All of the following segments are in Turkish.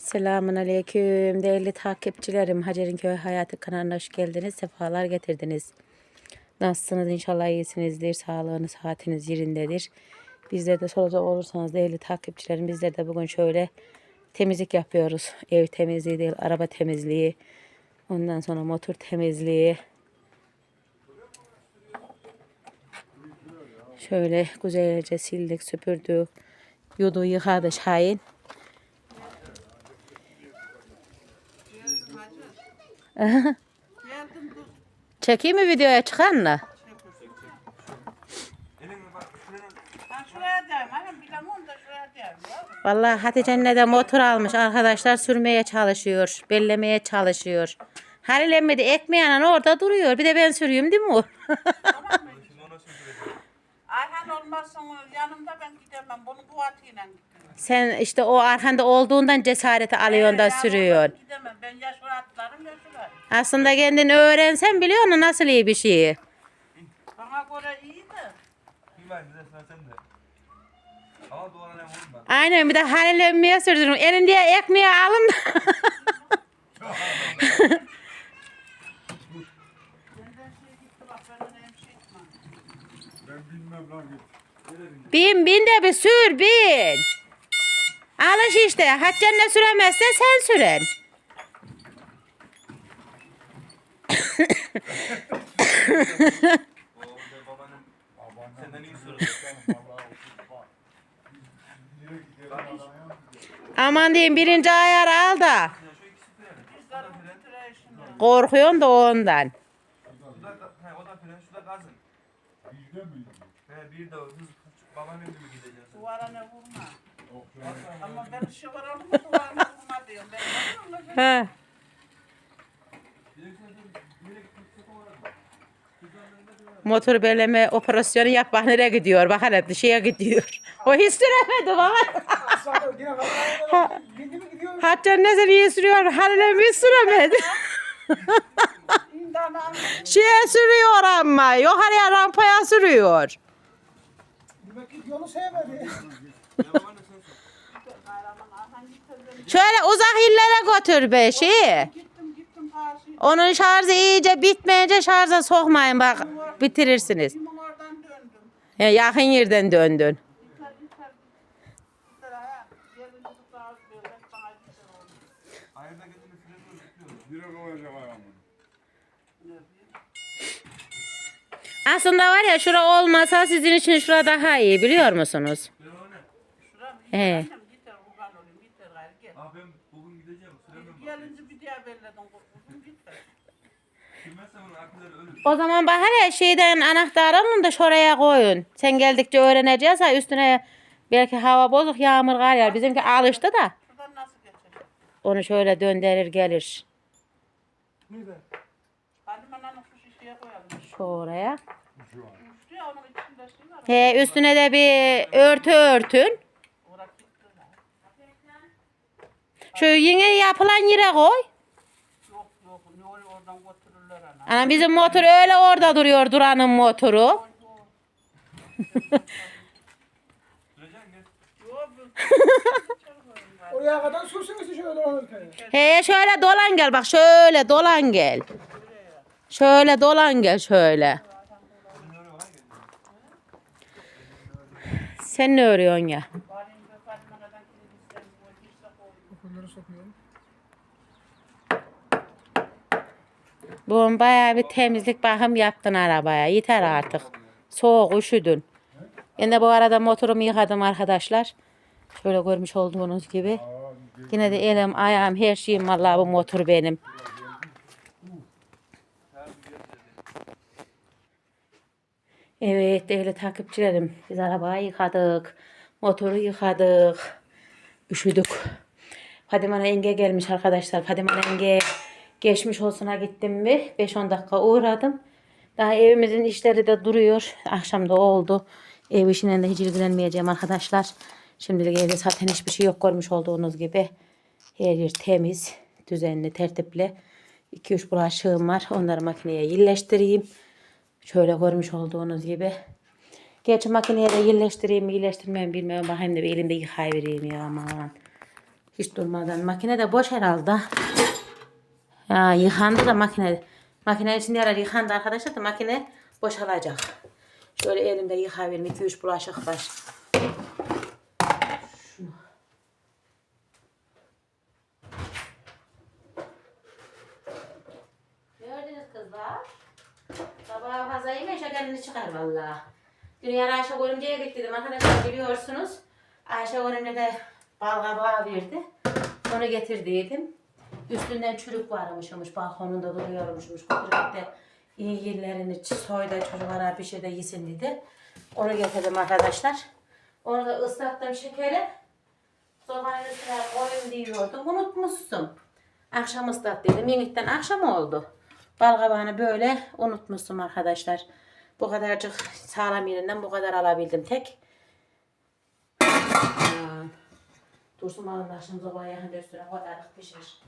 Selamun Aleyküm değerli takipçilerim. Hacer'in Köy Hayatı kanalına hoş geldiniz. Sefalar getirdiniz. Nasılsınız? İnşallah iyisinizdir. Sağlığınız, saatiniz yerindedir. Bizler de soracak olursanız değerli takipçilerim bizler de bugün şöyle temizlik yapıyoruz. Ev temizliği değil, araba temizliği. Ondan sonra motor temizliği. Şöyle güzelce sildik, süpürdük. Yudu yıkadı Şahin. Çekeyim mi videoya çıkan mı? Vallahi Hatice anne de motor almış. Arkadaşlar sürmeye çalışıyor. Bellemeye çalışıyor. Halil emmi de ekmeğinin orada duruyor. Bir de ben sürüyorum değil mi o? Ayhan olmazsa yanımda ben gidemem. Bunu bu atıyla. Sen işte o arkanda olduğundan cesareti alıyorsun da sürüyorsun. Gidemem. Ben ya şuraya atlarım. Aslında kendini öğrensen biliyor musun nasıl iyi bir şey. Bana göre iyi de. İbrahim bize sıra sende. Ama duvara ne vurma. Aynen bir de Halil emmiye sürdürüm. Elinde ekmeği alın da. Ben. Bin bin de bir sür bin. Alış işte. Hatice ne süremezse sen süren. O da babanın senden iyi soru. Aman diyeyim birinci ayar al da. Korkuyorsun da ondan. He, o da fren, şu da gazın. He, bir de o hız babanın gibi gideceksin. Duvara ne vurma. Ama ben şu var oğlum duvara ne vurma diyorum. Ben ne diyorum lan? He. Motor beleme operasyonu yap bak nereye gidiyor. Bak hele dışarıya gidiyor. O hiç süremedi baba. Hatta ne zaman iyi sürüyor. Halil'e hiç süremedi. Şeye sürüyor ama. Yukarıya rampaya sürüyor. Demek ki yolu sevmedi. Şöyle uzak illere götür be şeyi. Onun şarjı iyice bitmeyince şarja sokmayın bak bitirirsiniz. Döndüm. Ya yakın yerden döndün. Böyle. Bana güzel oldu. Aslında var ya şura olmasa sizin için şura daha iyi biliyor musunuz? Ne? Şuram He. O zaman hele şeyden anahtar alın da şuraya koyun. Sen geldikçe öğreneceğiz ha üstüne belki hava bozuk yağmur kar yağar. Bizimki alıştı da Şuradan nasıl geçecek? onu şöyle döndürür gelir. Hadi bana şu şişeye koyalım. Şuraya. Şu ya onun içinde şey var. He üstüne de bir örtü örtün. Orası gitti. Şu yine yapılan yere koy. Yok yok. Ne oluyor oradan götürürler ana. Bizim motor öyle orada duruyor Duran'ın motoru. Oraya kadar sürsünüz şöyle. He şöyle dolan gel bak şöyle dolan gel. Şöyle dolan gel şöyle. Sen ne örüyorsun ya? Bugün bayağı bir temizlik bakım yaptın arabaya. Yeter artık. Soğuk üşüdün. Ben de bu arada motorumu yıkadım arkadaşlar. Şöyle görmüş olduğunuz gibi. Yine de elim, ayağım, her şeyim vallahi bu motor benim. Evet değerli takipçilerim. Biz arabayı yıkadık. Motoru yıkadık. Üşüdük. Fadime Enge gelmiş arkadaşlar. Fadime Enge geçmiş olsuna gittim mi? 5-10 dakika uğradım. Daha evimizin işleri de duruyor. Akşam da oldu. Ev işinden de hiç ilgilenmeyeceğim arkadaşlar. Şimdilik evde zaten hiçbir şey yok görmüş olduğunuz gibi. Her yer temiz, düzenli, tertipli. 2-3 bulaşığım var. Onları makineye yerleştireyim. Şöyle görmüş olduğunuz gibi. Gerçi makineye de yerleştireyim mi yerleştirmeyeyim bilmiyorum. Bakayım da bir elimde yıkayıvereyim ya aman. Hiç durmadan. Makine de boş herhalde. Ya yıkandı da makine. Makine içinde yarar yıkandı arkadaşlar da makine boşalacak. Şöyle elimde yıkayabilirim. 2-3 bulaşık var. Gördünüz kızlar. Sabah fazla yeme şekerini çıkar valla. Dün yarın Ayşe Görümce'ye gittim arkadaşlar biliyorsunuz. Ayşe Görümce de bal kabağı verdi. Onu getirdiydim. Üstünden çürük varmışmış, balkonunda duruyormuşmuş. De iyi yerlerini soyda çocuklara bir şey de yesin dedi. Onu getirdim arkadaşlar. Onu da ıslattım şekeri. Sobanın üstüne koyun diyordum. Unutmuşsun. Akşam ıslat dedim. Minikten akşam oldu. Bal kabağını böyle unutmuşsun arkadaşlar. Bu kadarcık sağlam yerinden bu kadar alabildim tek. Aa, Dursun balın akşam sobaya yakın üstüne koyarak pişir.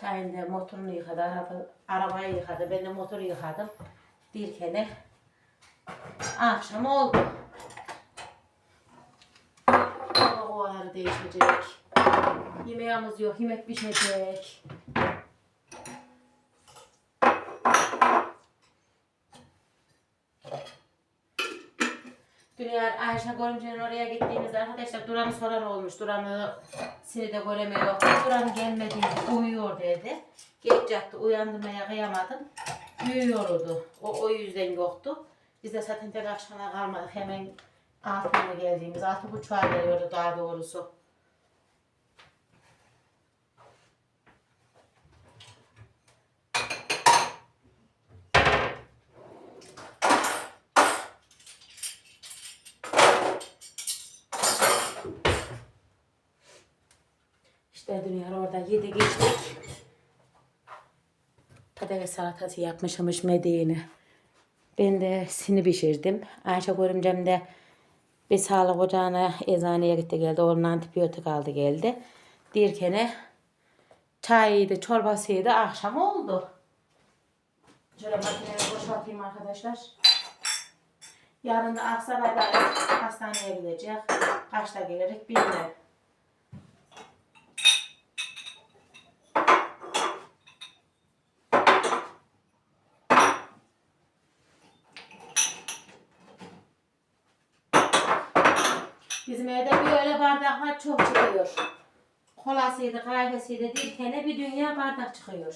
Çayında motorunu yıkadı, araba, arabayı yıkadı, ben de motoru yıkadım. Dirkene akşam oldu. Hava değişecek. Yemeğimiz yok, yemek pişecek. Dünya Ayşe Görümce'nin oraya gittiğimizde arkadaşlar Duran'ı soran olmuş. Duran'ı sinirde göremiyor. Duran gelmedi, uyuyor dedi. Geç yattı, uyandırmaya kıyamadım. Uyuyordu. O, o yüzden yoktu. Biz de zaten tek akşama kalmadık. Hemen altına geldiğimiz, altı buçuğa geliyordu daha doğrusu. İşte dünya orada yedi geçtik. Patates salatası yapmışmış medeğini. Ben de sini pişirdim. Ayşe görümcem de bir sağlık ocağına eczaneye gitti geldi. Onun antibiyotik aldı geldi. Dirkene çayıydı, çorbasıydı. Akşam oldu. Şöyle makineyi boşaltayım arkadaşlar. Yarın da Aksaray'da hastaneye gidecek. Kaçta gelerek bilmiyorum. Bizim evde böyle bardaklar çok çıkıyor. Kolasıydı, kahvesiydi, dirkene bir dünya bardak çıkıyor.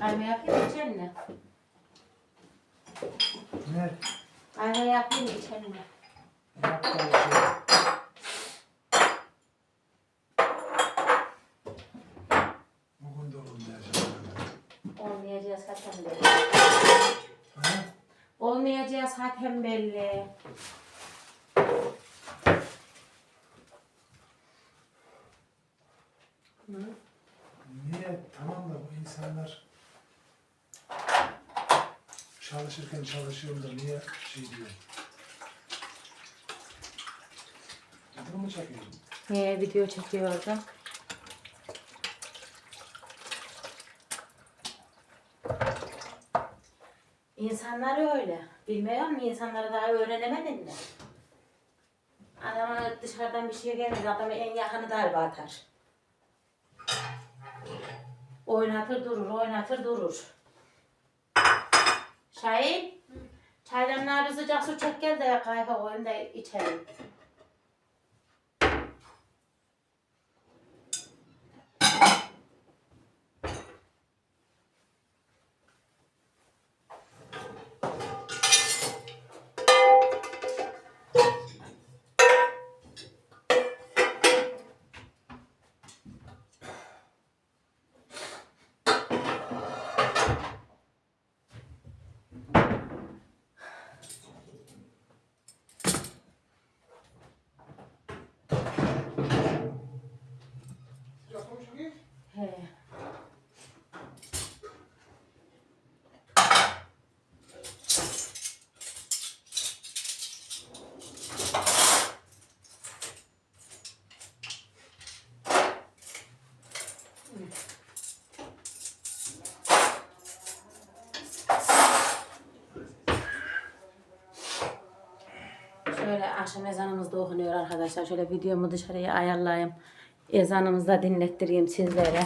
Kahve yapayım mı içelim Ne? Kahve yapayım mı içelim Yap da bir şey. Bugün de olmayacak. Olmayacağız zaten belli. Ha? Olmayacağız zaten belli. Niye? Tamam da bu insanlar çalışırken çalışıyorum da niye şey diyor? Video mu çekiyorum? Ee, video çekiyordum. İnsanlar öyle. Bilmiyor musun? İnsanları daha öğrenemedin mi? Adama dışarıdan bir şey gelmez. Adamı en yakını darbe atar. Oynatır durur, oynatır durur. Şahin, çaydanlığa bir sıcak su çek gel de kahve koyayım da içelim. Şöyle akşam ezanımız da okunuyor arkadaşlar. Şöyle videomu dışarıya ayarlayayım. Ezanımızı da dinlettireyim sizlere.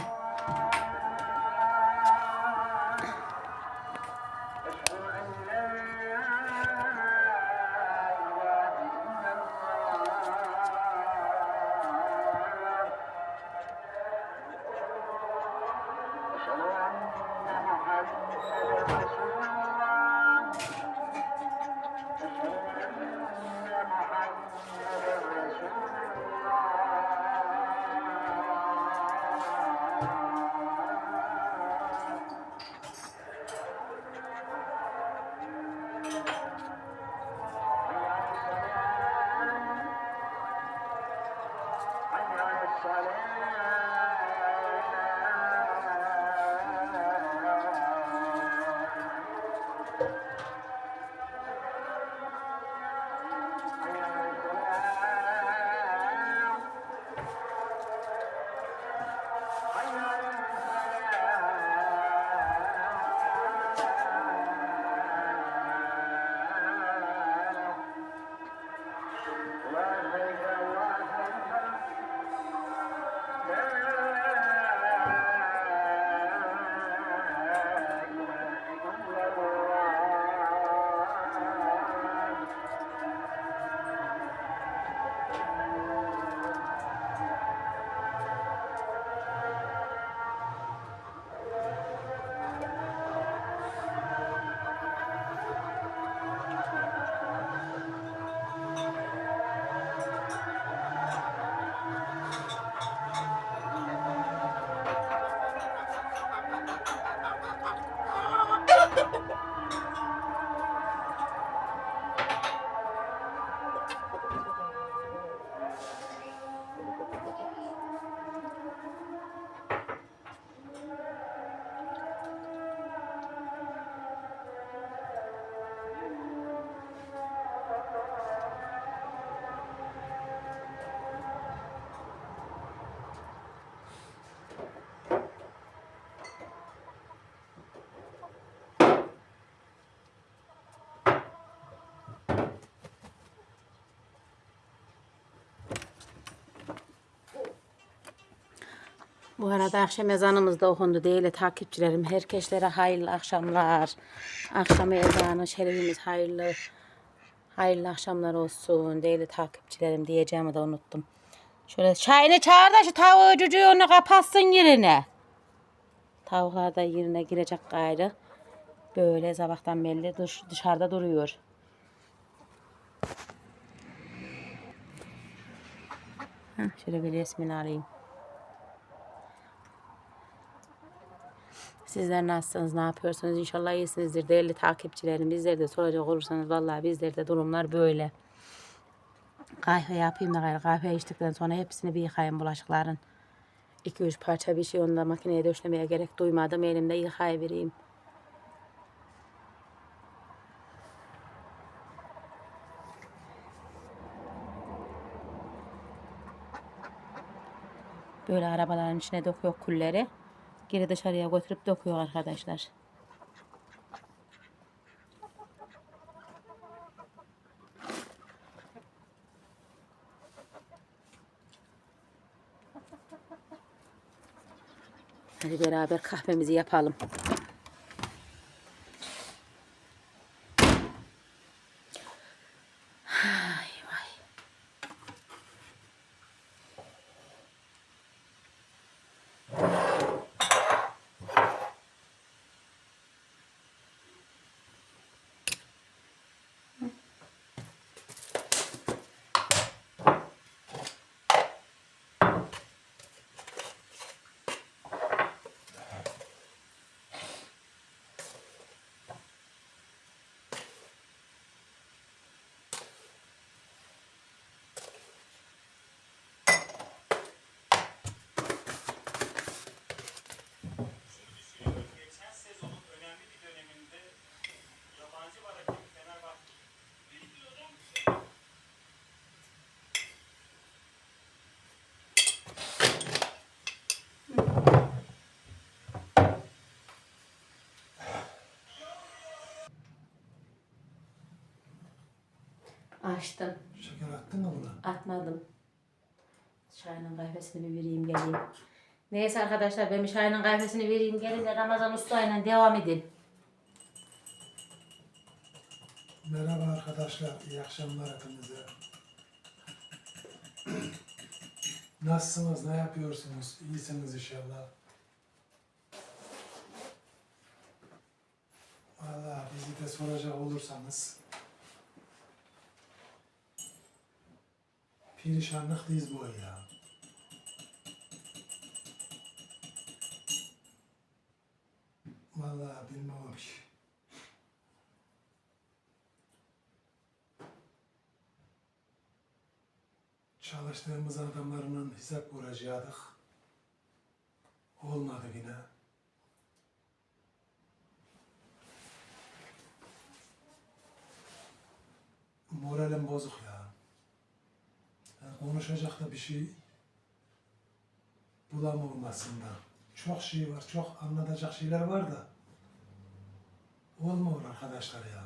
Bu arada akşam ezanımız da okundu değerli takipçilerim. Herkeslere hayırlı akşamlar. Akşam ezanı şerefimiz hayırlı. Hayırlı akşamlar olsun değerli takipçilerim diyeceğimi de unuttum. Şöyle çayını çağır da şu tavuğu cücüğünü kapatsın yerine. Tavuklar da yerine girecek gayrı. Böyle sabahtan belli dış, dışarıda duruyor. Heh, şöyle bir resmini alayım. Sizler nasılsınız, ne yapıyorsunuz? İnşallah iyisinizdir değerli takipçilerim. Bizleri de soracak olursanız vallahi bizlerde durumlar böyle. Kahve yapayım da gayrı kahve içtikten sonra hepsini bir yıkayayım bulaşıkların. 2-3 parça bir şey onu da makineye döşlemeye gerek duymadım. Elimde yıkayıvereyim. Böyle arabaların içine döküyor kulleri. Geri dışarıya götürüp döküyor arkadaşlar. Hadi beraber kahvemizi yapalım. Açtım. Şeker attın mı buna? Atmadım. Şahin'in kahvesini bir vereyim geleyim. Neyse arkadaşlar ben bir Şahin'in kahvesini vereyim gelin de Ramazan Usta'yla devam edin. Merhaba arkadaşlar, iyi akşamlar hepinize. Nasılsınız, ne yapıyorsunuz? İyisiniz inşallah. Valla bizi de soracak olursanız Perişanlık diz boyu ya. Valla bilmiyorum ki. Çalıştığımız adamlarının hesap kuracaktık. Olmadı yine. Moralim bozuk ya. Konuşacak da bir şey bulamıyorum aslında. Çok şey var, çok anlatacak şeyler var da olmuyor arkadaşlar ya.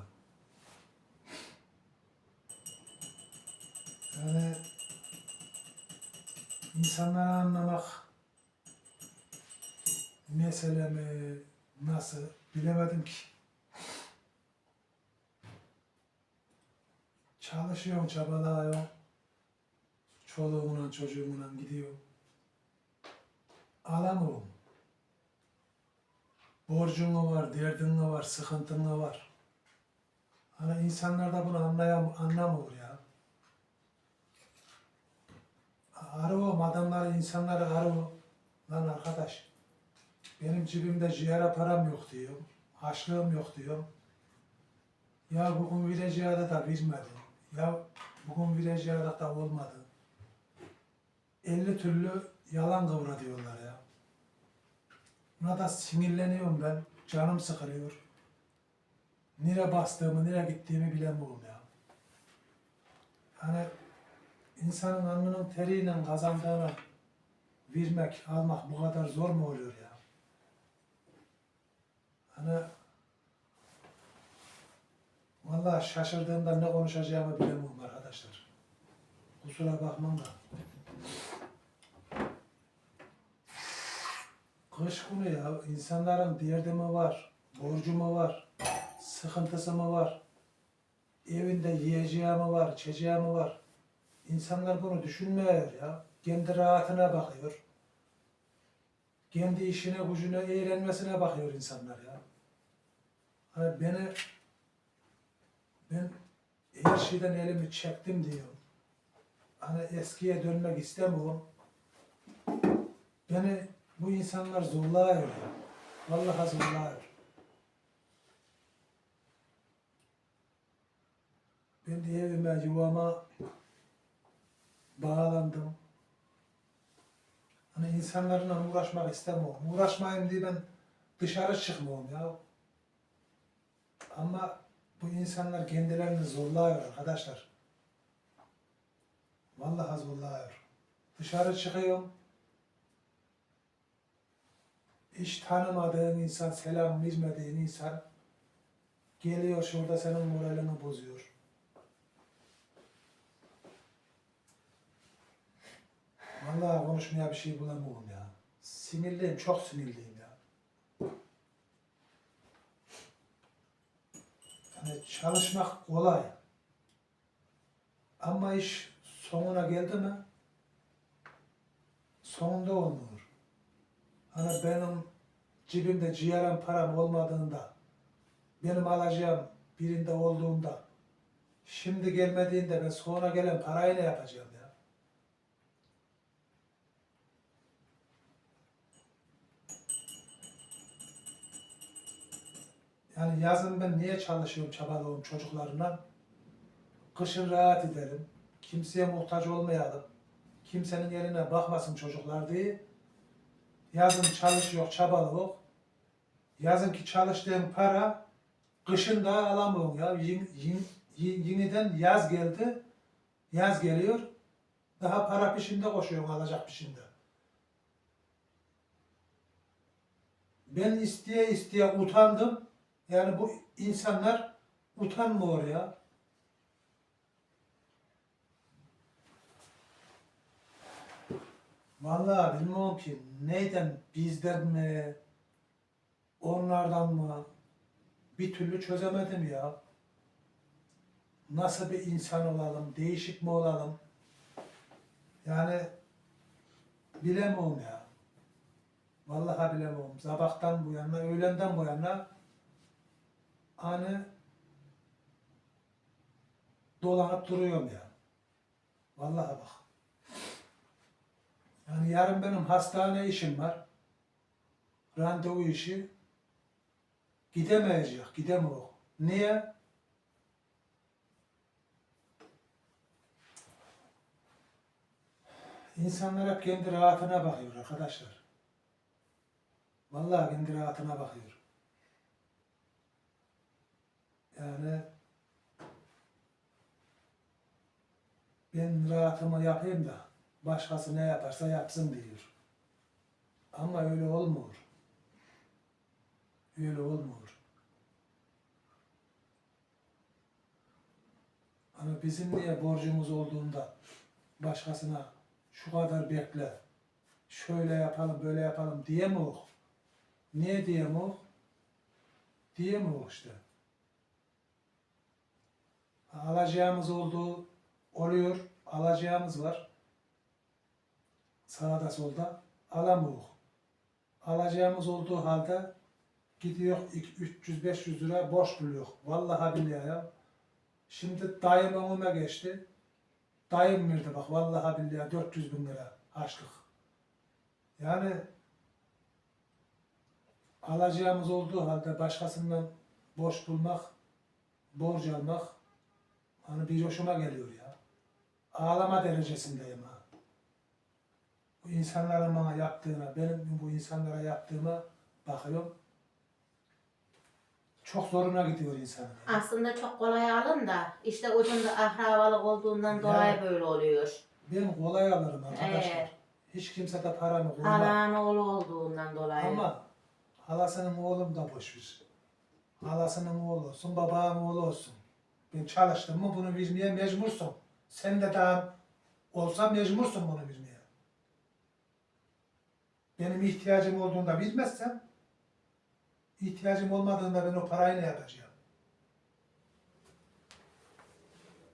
Yani insanları anlamak meselemi nasıl bilemedim ki. Çalışıyorum, çabalıyorum. Çoluğumla çocuğumla gidiyorum. Alamıyorum. Borcun mu var, derdin var, sıkıntın var? Hani insanlar da bunu anlayam anlamıyor ya. Arıyorum adamları, insanları arıyorum. Lan arkadaş, benim cebimde ciğere param yok diyorum. Haçlığım yok diyorum. Ya bugün de da vermedi. Ya bugün de da olmadı. 50 türlü yalan kıvra diyorlar ya. Buna da sinirleniyorum ben. Canım sıkılıyor. Nereye bastığımı, nereye gittiğimi bilemiyorum ya. Hani insanın alnının teriyle kazandığını vermek, almak bu kadar zor mu oluyor ya? Hani vallahi şaşırdığımda ne konuşacağımı bilemiyorum arkadaşlar. Kusura bakmam da. Kış günü ya insanların derdi mi var, borcu mu var, sıkıntısı mı var, evinde yiyeceği mi var, içeceği mi var. İnsanlar bunu düşünmüyor ya. Kendi rahatına bakıyor. Kendi işine, gücüne, eğlenmesine bakıyor insanlar ya. Hani beni ben her şeyden elimi çektim diyor. Hani eskiye dönmek istemiyorum. Beni bu insanlar zorluyor ya. Vallahi zorluyor. Ben de evime, yuvama bağlandım. Hani insanlarla uğraşmak istemiyorum. Uğraşmayayım diye ben dışarı çıkmıyorum ya. Ama bu insanlar kendilerini zorluyor arkadaşlar. Vallahi zorluyor. Dışarı çıkıyorum. Hiç tanımadığın insan, selam vermediğin insan geliyor şurada senin moralini bozuyor. Vallahi konuşmaya bir şey bulamıyorum ya. Sinirliyim, çok sinirliyim ya. Yani çalışmak kolay. Ama iş sonuna geldi mi sonunda olmuyor. Hani benim cebimde ciğerim param olmadığında, benim alacağım birinde olduğunda, şimdi gelmediğinde ben sonra gelen parayı ne yapacağım ya? Yani yazın ben niye çalışıyorum, çabalıyorum çocuklarla? Kışın rahat edelim. Kimseye muhtaç olmayalım. Kimsenin eline bakmasın çocuklar diye. Yazın çalışıyor, çabalıyorum. Yazın ki çalıştığım para kışın daha alamıyorum ya. Yin, yin, yin- yeniden yaz geldi. Yaz geliyor. Daha para peşinde koşuyorum alacak peşinde. Ben isteye isteye utandım. Yani bu insanlar utanmıyor ya. Vallahi bilmiyorum ki neyden bizden mi onlardan mı bir türlü çözemedim ya. Nasıl bir insan olalım, değişik mi olalım? Yani bilemiyorum ya. Vallahi bilemiyorum. Sabahtan bu yana, öğlenden bu yana hani dolanıp duruyorum ya. Vallahi bak. Yani yarın benim hastane işim var. Randevu işi. Gidemeyecek, gidemiyor. Niye? İnsanlar hep kendi rahatına bakıyor arkadaşlar. Vallahi kendi rahatına bakıyor. Yani ben rahatımı yapayım da başkası ne yaparsa yapsın diyor. Ama öyle olmuyor. Öyle olmuyor. Hani bizim niye borcumuz olduğunda başkasına şu kadar bekle, şöyle yapalım, böyle yapalım diyemiyor. Niye diyemiyor? Diyemiyor işte. Alacağımız olduğu oluyor, alacağımız var. Sağda solda alamıyor. Alacağımız olduğu halde gidiyor 300-500 lira borç buluyor. Vallahi billahi ya. Şimdi dayım önüme geçti. Dayım verdi bak vallahi billahi 400 bin lira harçlık. Yani alacağımız olduğu halde başkasından borç bulmak, borç almak hani bir hoşuma geliyor ya. Ağlama derecesindeyim ha. Bu insanların bana yaptığına, benim bu insanlara yaptığıma bakıyorum. Çok zoruna gidiyor insanın. ya. Aslında çok kolay alın da işte ucunda akrabalık olduğundan Ya. dolayı böyle oluyor. Ben kolay alırım arkadaşlar. Evet. Hiç kimse de paramı koymaz. Halan oğlu olduğundan dolayı. Ama halasının oğlum da boş ver. Halasının oğlu olsun, babanın oğlu olsun. Ben çalıştım mı bunu vermeye mecbursun. Sen de daha olsa mecbursun bunu vermeye. Benim ihtiyacım olduğunda vermezsem, ihtiyacım olmadığında ben o parayı ne yapacağım?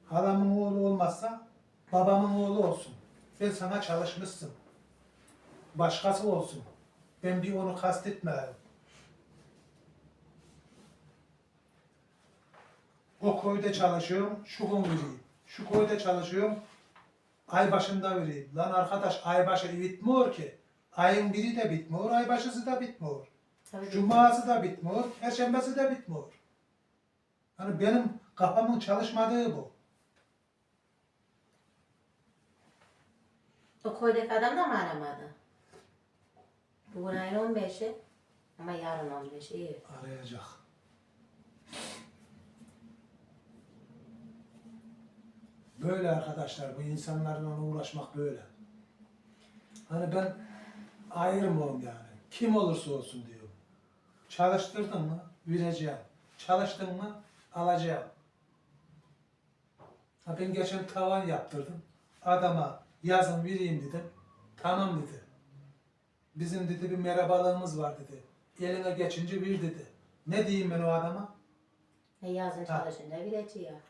Halamın oğlu olmazsa babamın oğlu olsun. Ben sana çalışmışsın. Başkası olsun. Ben bir onu kastetmiyorum. O köyde çalışıyorum, şu gün vereyim. Şu köyde çalışıyorum, ay başında vereyim. Lan arkadaş ay başı bitmiyor ki. Ayın biri de bitmiyor, ay başısı da bitmiyor. Tabii. Cuması da bitmiyor, perşembesi de bitmiyor. Hani benim kafamın çalışmadığı bu. O koydaki adam da mı aramadı? Bugün ayın 15'i ama yarın 15'i iyi. Arayacak. Böyle arkadaşlar bu insanlarla uğraşmak böyle. Hani ben ayırmıyorum yani. Kim olursa olsun diyorum. Çalıştırdın mı vereceğim. Çalıştın mı alacağım. Ha ben geçen tavan yaptırdım. Adama yazın vereyim dedim. Tamam dedi. Bizim dedi bir merhabalığımız var dedi. Eline geçince bir dedi. Ne diyeyim ben o adama? E yazın çalışınca bileceği ya.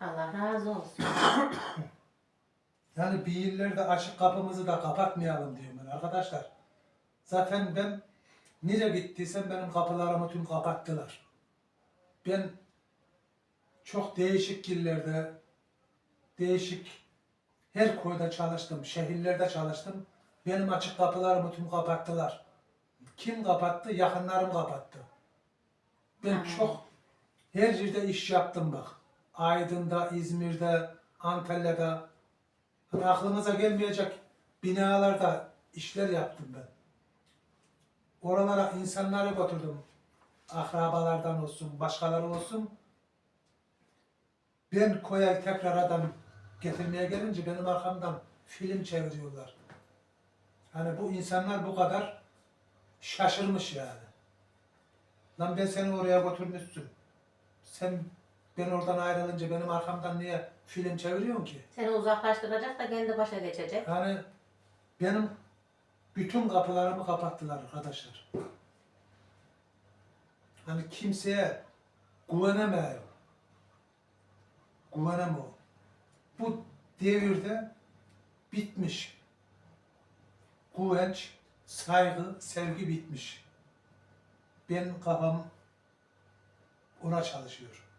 Allah razı olsun. Yani bir yerlerde açık kapımızı da kapatmayalım diyorum ben arkadaşlar. Zaten ben nereye gittiysem benim kapılarımı tüm kapattılar. Ben çok değişik yerlerde, değişik her koyda çalıştım, şehirlerde çalıştım. Benim açık kapılarımı tüm kapattılar. Kim kapattı? Yakınlarım kapattı. Ben çok her yerde iş yaptım bak. Aydın'da, İzmir'de, Antalya'da. Hani aklınıza gelmeyecek binalarda işler yaptım ben. Oralara insanları götürdüm. Akrabalardan olsun, başkaları olsun. Ben koya tekrar adam getirmeye gelince benim arkamdan film çeviriyorlar. Hani bu insanlar bu kadar şaşırmış yani. Lan ben seni oraya götürmüşsün. Sen Ben oradan ayrılınca benim arkamdan niye film çeviriyorsun ki? Seni uzaklaştıracak da kendi başa geçecek. Yani benim bütün kapılarımı kapattılar arkadaşlar. Hani kimseye güvenemiyorum. Güvenemiyorum. Bu devirde bitmiş. Güvenç, saygı, sevgi bitmiş. Benim kafam ona çalışıyor.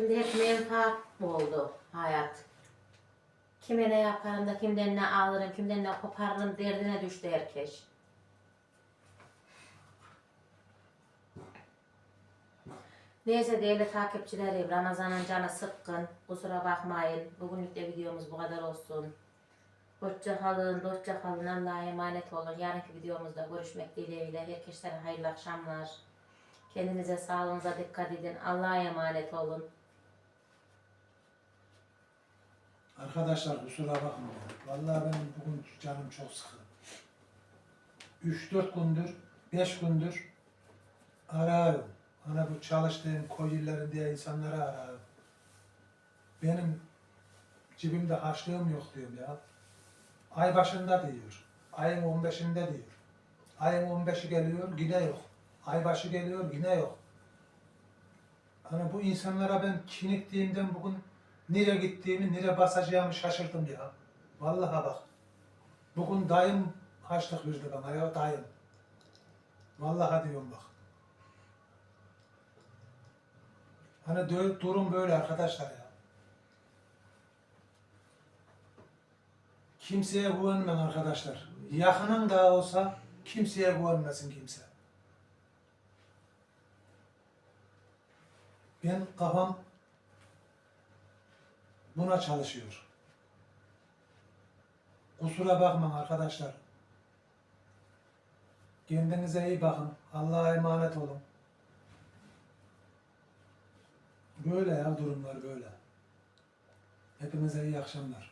Şimdi hep menfaat oldu hayat. Kime ne yaparım da kimden ne alırım, kimden ne koparırım derdine düştü herkes. Neyse değerli takipçilerim, Ramazan'ın canı sıkkın. Kusura bakmayın. Bugünlük de videomuz bu kadar olsun. Hoşça kalın, dostça kalın. Allah'a emanet olun. Yarınki videomuzda görüşmek dileğiyle. Herkese hayırlı akşamlar. Kendinize sağlığınıza dikkat edin. Allah'a emanet olun. Arkadaşlar kusura bakmayın. Vallahi benim bugün canım çok sıkı. 3-4 gündür, 5 gündür arıyorum. Hani bu çalıştığım koy illeri diye insanları arıyorum. Benim cebimde harçlığım yok diyorum ya. Ay başında diyor. Ayın 15'inde diyor. Ayın 15'i geliyor yine yok. Ay başı geliyor yine yok. Hani bu insanlara ben kiniktiğimden bugün nereye gittiğimi, nereye basacağımı şaşırdım ya. Vallahi bak. Bugün dayım haçlık verdi bana ya dayım. Vallahi diyorum bak. Hani durum böyle arkadaşlar ya. Kimseye güvenmem arkadaşlar. Yakının da olsa kimseye güvenmesin kimse. Ben kafam buna çalışıyor. Kusura bakmayın arkadaşlar. Kendinize iyi bakın. Allah'a emanet olun. Böyle ya durumlar böyle. Hepinize iyi akşamlar.